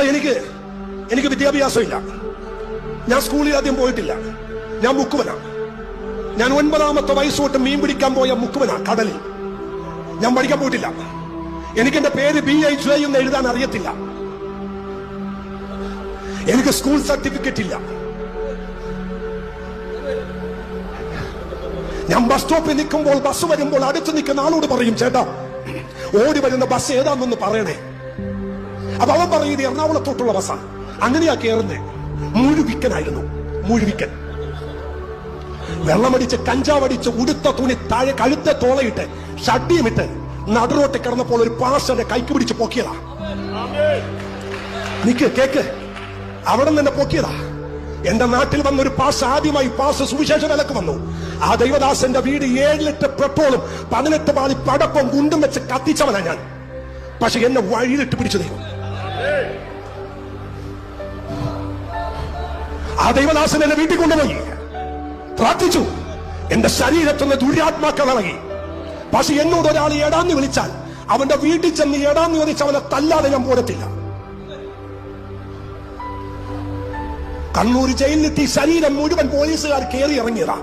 എനിക്ക് എനിക്ക് വിദ്യാഭ്യാസമില്ല. ഞാൻ സ്കൂളിൽ ആദ്യം പോയിട്ടില്ല. ഞാൻ മുക്കുവനാ. ഞാൻ ഒൻപതാമത്തെ വയസ്സ് തൊട്ട് മീൻ പിടിക്കാൻ പോയ മുക്കുവനാ കടലിൽ. ഞാൻ പഠിക്കാൻ പോയിട്ടില്ല. എനിക്ക് എന്റെ പേര് ബി ഐ ജെ എന്ന് എഴുതാൻ അറിയത്തില്ല. എനിക്ക് സ്കൂൾ സർട്ടിഫിക്കറ്റ് ഇല്ല. ഞാൻ ബസ് സ്റ്റോപ്പിൽ നിൽക്കുമ്പോൾ ബസ് വരുമ്പോൾ അടുത്ത് നിൽക്കുന്ന ആളോട് പറയും ചേട്ടാ ഓടി വരുന്ന ബസ് ഏതാണെന്നൊന്ന് പറയണേ. അപ്പൊ അവൻ പറയും ഇത് എറണാകുളത്തോട്ടുള്ള ബസ്സാ അങ്ങനെയാ കേറുന്നേ. മുഴുവിക്കനായിരുന്നു. മുഴുവിക്കൻ. വെള്ളമടിച്ച് കഞ്ചാവടിച്ച് ഉടുത്ത തുണി താഴെ കഴുത്തെ തോളയിട്ട് ഷഡ്ഡിയുമിട്ട് നടുറോട്ട് കിടന്നപ്പോൾ ഒരു പാസ്റ്റന്റെ കൈക്ക് പിടിച്ച് പൊക്കിയതാ. നിക്ക് കേക്ക്. അവിടെ നിന്ന് പൊക്കിയതാ. എന്റെ നാട്ടിൽ വന്ന ഒരു പാസ് ആദ്യമായി പാസ് സുവിശേഷ വിലക്ക് വന്നു. ആ ദൈവദാസന്റെ വീട് ഏഴ് ലിറ്റർ പെട്രോളും പതിനെട്ട് പാതി പടപ്പും കുണ്ടും വെച്ച് കത്തിച്ചവനാ ഞാൻ. പക്ഷെ എന്നെ വഴിയിലിട്ട് പിടിച്ചു ദൈവം ആ ദൈവദാസൻ എന്നെ വീട്ടിൽ കൊണ്ടുപോയി. പ്രാർത്ഥിച്ചു. എന്റെ ശരീരത്തിൽ നിന്ന് ദുര്യാത്മാക്കൾ ഇറങ്ങി. പക്ഷെ എന്നോട് ഒരാൾ ഏടാന്ന് വിളിച്ചാൽ അവന്റെ വീട്ടിൽ ചെന്ന് ഏടാന്ന് വിളിച്ച് അവനെ തല്ലാതെ ഞാൻ പോരത്തില്ല. കണ്ണൂർ ജയിലിലെത്തി ശരീരം മുഴുവൻ പോലീസുകാർ കയറി ഇറങ്ങിയതാ.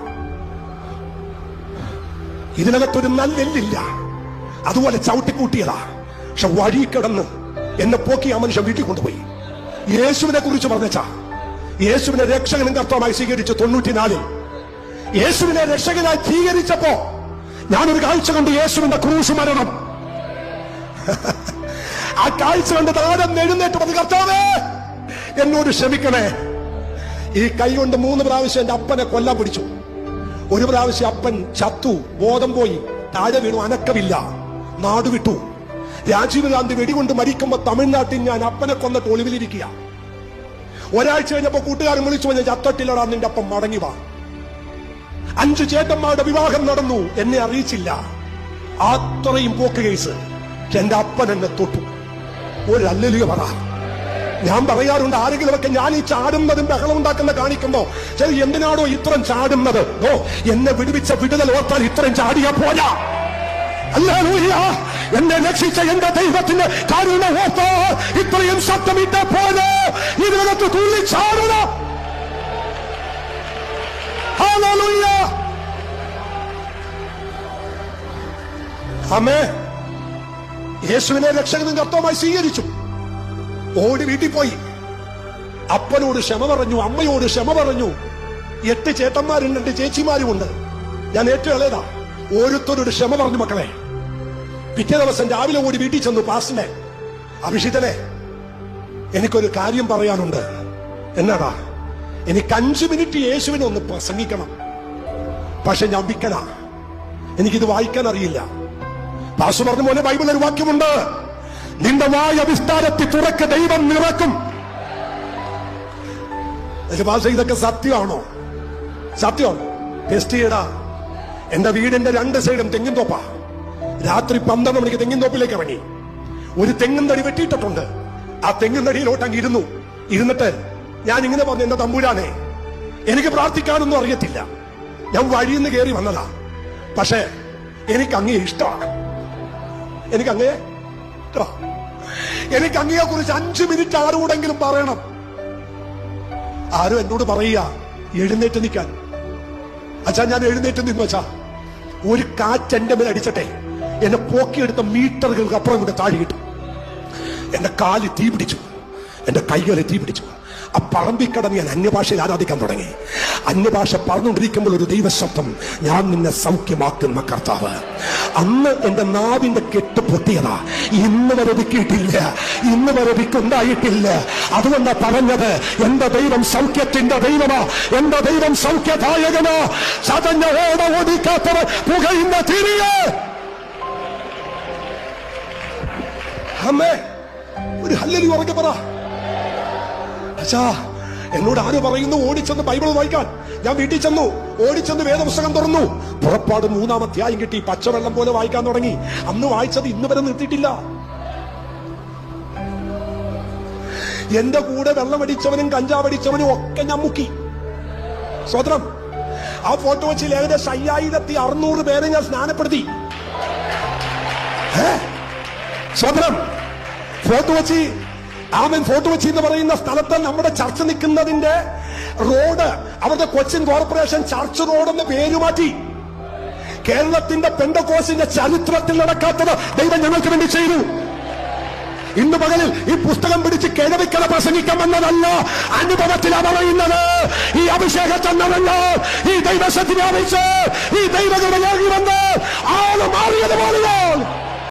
ഇതിനകത്തൊരു നല്ലെല്ലില്ല. അതുപോലെ ചവിട്ടിക്കൂട്ടിയതാ. പക്ഷെ വഴി കിടന്ന് എന്നെ പോക്കി ആ മനുഷ്യൻ വീട്ടിൽ കൊണ്ടുപോയി. യേശുവിനെ കുറിച്ച് പറഞ്ഞാ യേശുവിനെ രക്ഷകനും കർത്തമായി സ്വീകരിച്ചു തൊണ്ണൂറ്റിനാലിൽ. യേശുവിനെ രക്ഷകനായി സ്വീകരിച്ചപ്പോ ഞാനൊരു കാഴ്ച കണ്ടു യേശുവിന്റെ ക്രൂശ് മരണം. ആ കാഴ്ച കണ്ട് താരം എഴുന്നേറ്റ് പറഞ്ഞു കർത്താവേ എന്നോട് ക്ഷമിക്കണേ. ഈ കൈ കൊണ്ട് മൂന്ന് പ്രാവശ്യം എന്റെ അപ്പനെ കൊല്ലാൻ പിടിച്ചു. ഒരു പ്രാവശ്യം അപ്പൻ ചത്തു ബോധം പോയി താഴെ വീണു അനക്കമില്ല. നാട് വിട്ടു. രാജീവ് ഗാന്ധി വെടികൊണ്ട് മരിക്കുമ്പോ തമിഴ്നാട്ടിൽ ഞാൻ അപ്പനെ കൊന്നിട്ട് ഒളിവിലിരിക്കുക. ഒരാഴ്ച കഴിഞ്ഞപ്പോ കൂട്ടുകാരൻ വിളിച്ചു പറഞ്ഞ ചത്തട്ടില്ലടാ നിന്റെ അപ്പം മടങ്ങി വാ. അഞ്ചു ചേട്ടന്മാരുടെ വിവാഹം നടന്നു എന്നെ അറിയിച്ചില്ല. അത്രയും പോക്ക് കേസ്. എന്റെ അപ്പൻ എന്നെ തൊട്ടു. ഒരു പറ ഞാൻ പറയാറുണ്ട് ആരെങ്കിലും ഒക്കെ ഞാൻ ഈ ചാടുന്നതും ബഹളം ഉണ്ടാക്കുന്ന കാണിക്കുമ്പോ ശരി എന്തിനാണോ ഇത്രയും ചാടുന്നത്? ഓ എന്നെ വിടുവിച്ച വിടുതൽ ഓർത്താൽ ഇത്രയും ചാടിയാ പോരാ. ഹല്ലേലൂയ. എന്നെ രക്ഷിച്ച എന്റെ ദൈവത്തിന് കരുണ ഓർത്തോ. ഇത്രയും ശബ്ദമിട്ട് പോലെ ഇതിനകത്ത് തുള്ളി ചാടണം ഹല്ലേലൂയ. അമ്മേ യേശുവിനെ രക്ഷകനും കർത്തവുമായി സ്വീകരിച്ചു. ഓടി വീട്ടിൽ പോയി. അപ്പനോട് ക്ഷമ പറഞ്ഞു അമ്മയോട് ക്ഷമ പറഞ്ഞു. എട്ട് ചേട്ടന്മാരും രണ്ട് ചേച്ചിമാരുമുണ്ട് ഞാൻ ഏറ്റവും ഇളയതാ. ഓരോരുത്തരോട് ക്ഷമ പറഞ്ഞു മക്കളെ. പിറ്റേ ദിവസം രാവിലെ കൂടി വീട്ടിൽ ചെന്നു പാസ്റ്റിനെ അഭിഷിതനെ എനിക്കൊരു കാര്യം പറയാനുണ്ട്. എന്നാടാ എനിക്ക് അഞ്ചു മിനിറ്റ് യേശുവിനെ ഒന്ന് പ്രസംഗിക്കണം. പക്ഷെ ഞാൻ വിക്കല എനിക്കിത് വായിക്കാൻ അറിയില്ല. പാസ് പറഞ്ഞു പോലെ ബൈബിൾ ഒരു വാക്യമുണ്ട്. നിന്റെ വായ വിസ്താരത്തിൽ തുറക്ക് ദൈവം നിറക്കും. ഇതൊക്കെ സത്യമാണോ? സത്യമാണോ. ടെസ്റ്റ് ചെയ്യടാ. എന്റെ വീടിന്റെ രണ്ട് സൈഡും തെങ്ങിൻ തോപ്പാ. രാത്രി പന്ത്രണ്ട് മണിക്ക് തെങ്ങിൻ തോപ്പിലേക്ക് ഇറങ്ങി. ഒരു തെങ്ങൻ തടി വെട്ടിയിട്ടിട്ടുണ്ട്. ആ തെങ്ങും തടിയിലോട്ട് അങ്ങ് ഇരുന്നു. ഇരുന്നിട്ട് ഞാൻ ഇങ്ങനെ പറഞ്ഞു എന്റെ തമ്പൂരാനെ എനിക്ക് പ്രാർത്ഥിക്കാനൊന്നും അറിയത്തില്ല. ഞാൻ വഴിയിൽ കയറി വന്നതാ. പക്ഷേ എനിക്ക് അങ്ങേ ഇഷ്ടമാണ്. എനിക്ക് അങ്ങേ. എനിക്ക് അങ്ങയെ കുറിച്ച് അഞ്ചു മിനിറ്റ് ആരോടെങ്കിലും പറയണം. ആരും എന്നോട് പറയുക എഴുന്നേറ്റ് നിൽക്കാൻ. അച്ഛാ ഞാൻ എഴുന്നേറ്റ് നിന്നു അച്ഛാ. ഒരു കാറ്റ് എന്റെ മേൽ അടിച്ചട്ടെ എന്നെ പോക്കിയെടുത്ത മീറ്ററുകൾക്ക് അപ്പുറം കൂടെ താഴെ കിട്ടും. എന്റെ കാൽ തീ പിടിച്ചു. എന്റെ കൈകളെ തീ പിടിച്ചു. ആ പറമ്പിൽ കടന്ന് ഞാൻ അന്യഭാഷയിൽ ആരാധിക്കാൻ തുടങ്ങി. അന്യഭാഷ പറഞ്ഞുകൊണ്ടിരിക്കുമ്പോൾ ഒരു ദൈവശബ്ദം ഞാൻ നിന്നെ സൗഖ്യമാക്കുന്ന കർത്താവ്. അന്ന് എന്റെ നാവിന്റെ കെട്ട് പൊട്ടിയതാ. ഇന്ന് വരെ വിക്കിയിട്ടില്ല ഇന്ന് വരെ വിക്കുണ്ടായിട്ടില്ല അതുകൊണ്ടാ പറഞ്ഞത് എന്റെ ദൈവം സൗഖ്യത്തിന്റെ ദൈവമാ. എന്റെ ദൈവം സൗഖ്യദായകനാ. ചതഞ്ഞ ഓട ഓടിക്കാത്തവർ പുകയുന്ന തിരികെ. അമ്മേ ഒരു ഹല്ലലി ഉറക്കെ പറ. അച്ഛാ എന്നോട് ആര് പറയുന്നു ഓടിച്ചെന്ന് ബൈബിൾ വായിക്കാൻ. ഞാൻ വീട്ടിൽ ചെന്നു ഓടിച്ചെന്ന് വേദപുസ്തകം തുറന്നു. പുറപ്പാട് മൂന്നാം അധ്യായം കിട്ടി പച്ചവെള്ളം പോലെ വായിക്കാൻ തുടങ്ങി. അന്ന് വായിച്ചത് ഇന്ന് വരെ നിർത്തിയിട്ടില്ല. എന്റെ കൂടെ വെള്ളമടിച്ചവനും കഞ്ചാവടിച്ചവനും ഒക്കെ ഞാൻ മുക്കി. സ്വതന്ത്രം. ആ ഫോട്ടോ വെച്ചിൽ ഏകദേശം അയ്യായിരത്തി അറുന്നൂറ് പേരെ ഞാൻ സ്നാനപ്പെടുത്തി? സ്വതന്ത്രം. ഫോട്ടോ കൊച്ചി ആമൻ ഫോർട്ട് കൊച്ചി എന്ന് പറയുന്ന സ്ഥലത്ത് നമ്മുടെ ചർച്ച നിൽക്കുന്നതിന്റെ റോഡ് അവരുടെ കൊച്ചിൻ കോർപ്പറേഷൻ ചർച്ച് റോഡ് എന്ന് പേര് മാറ്റി. കേരളത്തിന്റെ പെന്തക്കോസിന്റെ ചരിത്രത്തിൽ നടക്കാത്തത് ദൈവം ഞങ്ങൾക്ക് വേണ്ടി ചെയ്തു. ഇന്ന് പകലിൽ ഈ പുസ്തകം പിടിച്ച് കിഴവിക്കല പ്രസംഗിക്കാൻ വന്നതല്ല അനുഭവത്തിലാ പറയുന്നത്. ഈ അഭിഷേകം തന്നതല്ല ഈ ദൈവശക്തി വ്യാപിച്ച് ഈ ദൈവകൃപ വന്ന് ആൾ മാറിയത് പോലെയോ